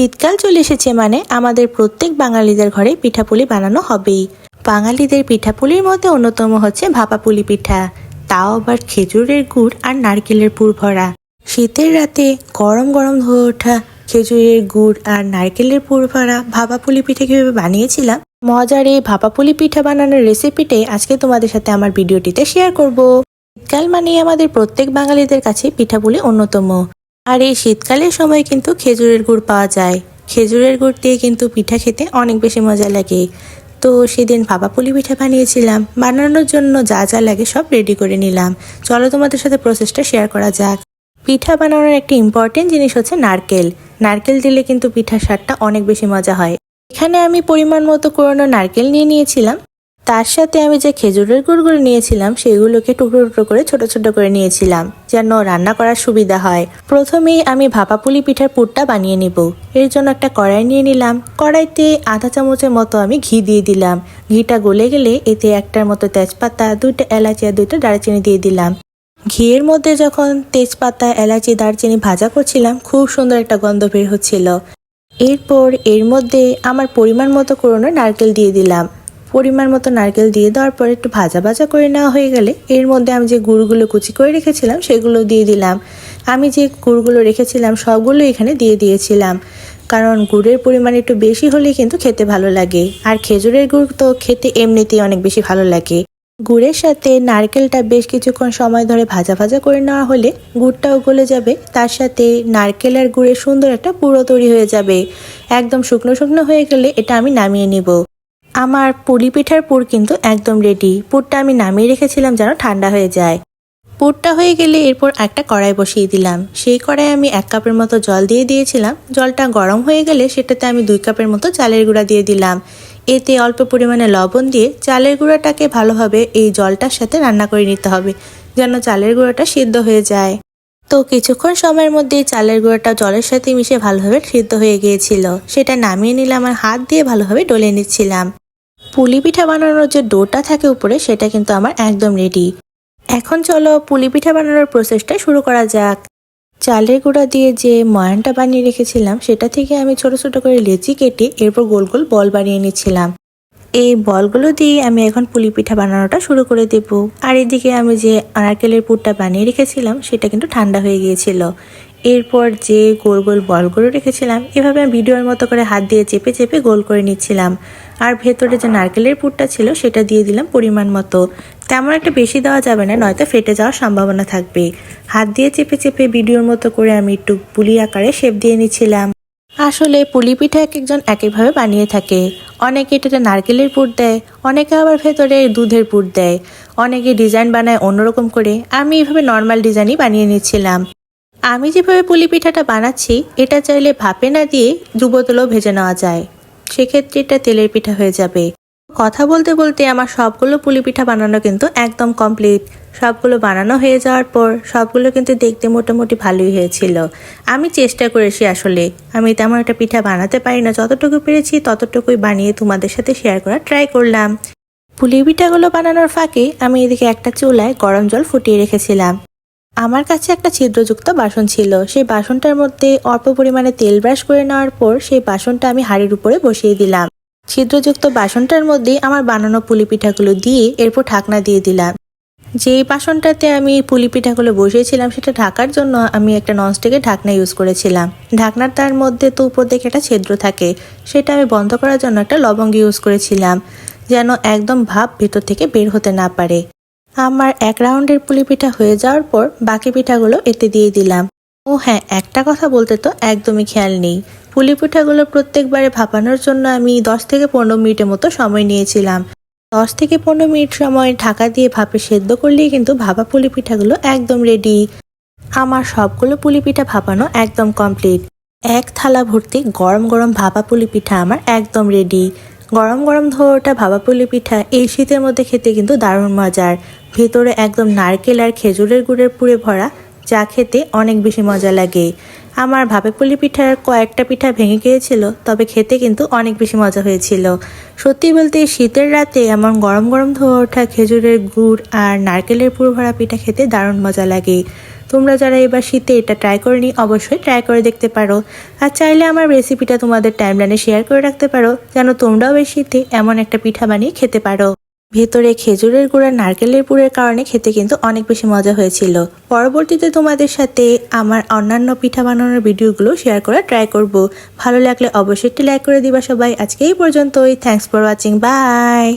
শীতকাল চলে এসেছে মানে আমাদের প্রত্যেক বাঙালিদের ঘরে পিঠাপুলি বানানো হবেই। বাঙালিদের পিঠাপুলির মধ্যে অন্যতম হচ্ছে ভাপাপুলি পিঠা। তাও আবার খেজুরের গুড় আর নারকেলের পুর ভরা। শীতের রাতে গরম গরম হয়ে ওঠা খেজুরের গুড় আর নারকেলের পুর ভরা ভাপাপুলি পিঠা কীভাবে বানিয়েছিলাম? মজার এই ভাপাপুলি পিঠা বানানোর রেসিপিটাই আজকে তোমাদের সাথে আমার ভিডিওটিতে শেয়ার করব। শীতকাল মানে আমাদের প্রত্যেক বাঙালিদের কাছে পিঠাপুলি অন্যতম। আর এই শীতকালের সময় কিন্তু খেজুরের গুড় পাওয়া যায়। খেজুরের গুড় দিয়ে কিন্তু পিঠা খেতে অনেক বেশি মজা লাগে। তো সেদিন ভাপাপুলি পিঠা বানিয়েছিলাম। বানানোর জন্য যা যা লাগে সব রেডি করে নিলাম। চলো তোমাদের সাথে প্রসেসটা শেয়ার করা যাক। পিঠা বানানোর একটি ইম্পর্টেন্ট জিনিস হচ্ছে নারকেল। নারকেল দিলে কিন্তু পিঠার স্বাদটা অনেক বেশি মজা হয়। এখানে আমি পরিমাণ মতো কোরানো নারকেল নিয়ে নিয়েছিলাম। তার সাথে আমি যে খেজুরের গুড়গুলো নিয়েছিলাম, সেগুলোকে টুকরো টুকরো করে, ছোট ছোট করে নিয়েছিলাম, যেন রান্না করার সুবিধা হয়। প্রথমেই আমি ভাপা পুলি পিঠার পুরটা বানিয়ে নিব। এর জন্য একটা কড়াই নিয়ে নিলাম। কড়াইতে আধা চামচের মতো আমি ঘি দিয়ে দিলাম। ঘিটা গলে গেলে এতে একটার মতো তেজপাতা, দুইটা এলাচি আর দুইটা দারচিনি দিয়ে দিলাম। ঘিয়ের মধ্যে যখন তেজপাতা, এলাচি, দারচিনি ভাজা করছিলাম, খুব সুন্দর একটা গন্ধ বের হচ্ছিল। এরপর এর মধ্যে আমার পরিমাণ মতো করোনো নারকেল দিয়ে দিলাম। পরিমাণ মতো নারকেল দিয়ে দেওয়ার পর একটু ভাজা ভাজা করে নেওয়া হয়ে গেলে এর মধ্যে আমি যে গুড়গুলো কুচি করে রেখেছিলাম সেগুলো দিয়ে দিলাম। আমি যে গুড়গুলো রেখেছিলাম সবগুলো এখানে দিয়ে দিয়েছিলাম। কারণ গুড়ের পরিমাণ একটু বেশি হলে কিন্তু খেতে ভালো লাগে। আর খেজুরের গুড় তো খেতে এমনিতেই অনেক বেশি ভালো লাগে। গুড়ের সাথে নারকেলটা বেশ কিছুক্ষণ সময় ধরে ভাজা ভাজা করে নেওয়া হলে গুড়টাও গলে যাবে। তার সাথে নারকেল আর গুড়ের সুন্দর একটা পুরো তৈরি হয়ে যাবে। একদম শুকনো শুকনো হয়ে গেলে এটা আমি নামিয়ে নিব। আমার পুলি পিঠার পুর কিন্তু একদম রেডি পুরটা আমি নামিয়ে রেখেছিলাম যেন ঠান্ডা হয়ে যায়। পুরটা হয়ে গেলে এরপর একটা কড়াই বসিয়ে দিলাম। সেই কড়াই আমি এক কাপের মতো জল দিয়ে দিয়েছিলাম। জলটা গরম হয়ে গেলে সেটাতে আমি দুই কাপের মতো চালের গুঁড়া দিয়ে দিলাম। এতে অল্প পরিমাণে লবণ দিয়ে চালের গুঁড়াটাকে ভালোভাবে এই জলটার সাথে রান্না করে নিতে হবে, যেন চালের গুঁড়াটা সিদ্ধ হয়ে যায়। তো কিছুক্ষণ সময়ের মধ্যে চালের গুঁড়োটা জলের সাথে মিশে ভালোভাবে সিদ্ধ হয়ে গিয়েছিল। সেটা নামিয়ে নিলাম আর হাত দিয়ে ভালোভাবে ডলে নিচ্ছিলাম। পুলি পিঠা বানানোর যে ডোটা থাকে উপরে, সেটা কিন্তু আমার একদম রেডি এখন চলো পুলি পিঠা বানানোর প্রসেসটা শুরু করা যাক। চালের গুঁড়া দিয়ে যে ময়ানটা বানিয়ে রেখেছিলাম, সেটা থেকে আমি ছোট ছোট করে লেচি কেটে এরপর গোল গোল বল বানিয়ে নিচ্ছিলাম। এই বলগুলো দিয়ে আমি এখন পুলি পিঠা বানানোটা শুরু করে দেব। আর এদিকে আমি যে নারকেলের পুরটা বানিয়ে রেখেছিলাম, সেটা কিন্তু ঠান্ডা হয়ে গিয়েছিল। এরপর যে গোল গোল বলগুলো রেখেছিলাম, এভাবে আমি ভিডিওর মতো করে হাত দিয়ে চেপে চেপে গোল করে নিচ্ছিলাম। আর ভেতরে যে নারকেলের পুরটা ছিল, সেটা দিয়ে দিলাম পরিমাণ মতো। তেমন একটা বেশি দেওয়া যাবে না, নয়তো ফেটে যাওয়ার সম্ভাবনা থাকবে হাত দিয়ে চেপে চেপে ভিডিওর মতো করে আমি একটু পুলি আকারে শেপ দিয়ে নিচ্ছিলাম। আসলে পুলি পিঠা এক একজন একইভাবে বানিয়ে থাকে। অনেকে এটাতে নারকেলের পুর দেয়, অনেকে আবার ভেতরে দুধের পুর দেয়। অনেকে ডিজাইন বানায় অন্যরকম করে। আমি এভাবে নর্মাল ডিজাইনই বানিয়ে নিচ্ছিলাম। আমি যেভাবে পুলি পিঠাটা বানাচ্ছি, এটা চাইলে ভাপে না দিয়ে ডুবোতেলেও ভেজে নেওয়া যায়। সেক্ষেত্রে এটা তেলের পিঠা হয়ে যাবে। কথা বলতে বলতে আমার সবগুলো পুলি পিঠা বানানো কিন্তু একদম কমপ্লিট সবগুলো বানানো হয়ে যাওয়ার পর সবগুলো কিন্তু দেখতে মোটামুটি ভালোই হয়েছিল। আমি চেষ্টা করেছি আসলে। আমি তেমন একটা পিঠা বানাতে পারি না। যতটুকু পেরেছি ততটুকুই বানিয়ে তোমাদের সাথে শেয়ার করার ট্রাই করলাম। পুলি পিঠাগুলো বানানোর ফাঁকে আমি এদিকে একটা চুলায় গরম জল ফুটিয়ে রেখেছিলাম। আমার কাছে একটা ছিদ্রযুক্ত বাসন ছিল। সেই বাসনটার মধ্যে অল্প পরিমাণে তেল ব্রাশ করে নেওয়ার পর সেই বাসনটা আমি হাঁড়ির উপরে বসিয়ে দিলাম। ছিদ্রযুক্ত বাসনটার মধ্যে আমার বানানো পুলি পিঠাগুলো দিয়ে এরপর ঢাকনা দিয়ে দিলাম। যেই বাসনটাতে আমি পুলি পিঠাগুলো বসিয়েছিলাম, সেটা ঢাকার জন্য আমি একটা ননস্টিকের ঢাকনা ইউজ করেছিলাম। ঢাকনার তার মধ্যে তো উপর দিকে একটা ছিদ্র থাকে, সেটা আমি বন্ধ করার জন্য একটা লবঙ্গ ইউজ করেছিলাম, যেন একদম ভাব ভেতর থেকে বের হতে না পারে। আমার এক রাউন্ডের পুলি পিঠা হয়ে যাওয়ার পর বাকি পিঠাগুলো এতে দিয়ে দিলাম। ও হ্যাঁ একটা কথা বলতে তো একদমই খেয়াল নেই। পুলি পিঠাগুলো প্রত্যেকবারে ভাপানোর জন্য আমি দশ থেকে পনেরো মিনিটের মতো সময় নিয়েছিলাম। দশ থেকে পনেরো মিনিট সময় ঢাকা দিয়ে ভাপে সেদ্ধ করলেই কিন্তু ভাপা পুলি পিঠাগুলো একদম রেডি আমার সবগুলো পুলি পিঠা ভাপানো একদম কমপ্লিট এক থালা ভর্তি গরম গরম ভাপা পুলি পিঠা আমার একদম রেডি গরম গরম ধোয়াটা ভাপা পুলি পিঠা এই শীতের মধ্যে খেতে কিন্তু দারুণ মজার। ভেতরে একদম নারকেল আর খেজুরের গুড়ের পুরে ভরা যা খেতে অনেক বেশি মজা লাগে। আমার ভাপে পুলি পিঠার কয়েকটা পিঠা ভেঙে গিয়েছিল, তবে খেতে কিন্তু অনেক বেশি মজা হয়েছিল। সত্যি বলতে, শীতের রাতে এমন গরম গরম ধোয়া ওঠা খেজুরের গুড় আর নারকেলের পুরো ভরা পিঠা খেতে দারুণ মজা লাগে। তোমরা যারা এবার শীতে এটা ট্রাই করনি, অবশ্যই ট্রাই করে দেখতে পারো। আর চাইলে আমার রেসিপিটা তোমাদের টাইমলাইনে শেয়ার করে রাখতে পারো, যেন তোমরাও এই শীতে এমন একটা পিঠা বানিয়ে খেতে পারো। ভেতরে খেজুরের গুঁড়া, নারকেলের পুরের কারণে খেতে কিন্তু অনেক বেশি মজা হয়েছিল। পরবর্তীতে তোমাদের সাথে আমার অন্যান্য পিঠা বানানোর ভিডিওগুলো শেয়ার করা ট্রাই করব। ভালো লাগলে অবশ্যই একটি লাইক করে দিবা সবাই। আজকে এই পর্যন্তই। Thanks for watching by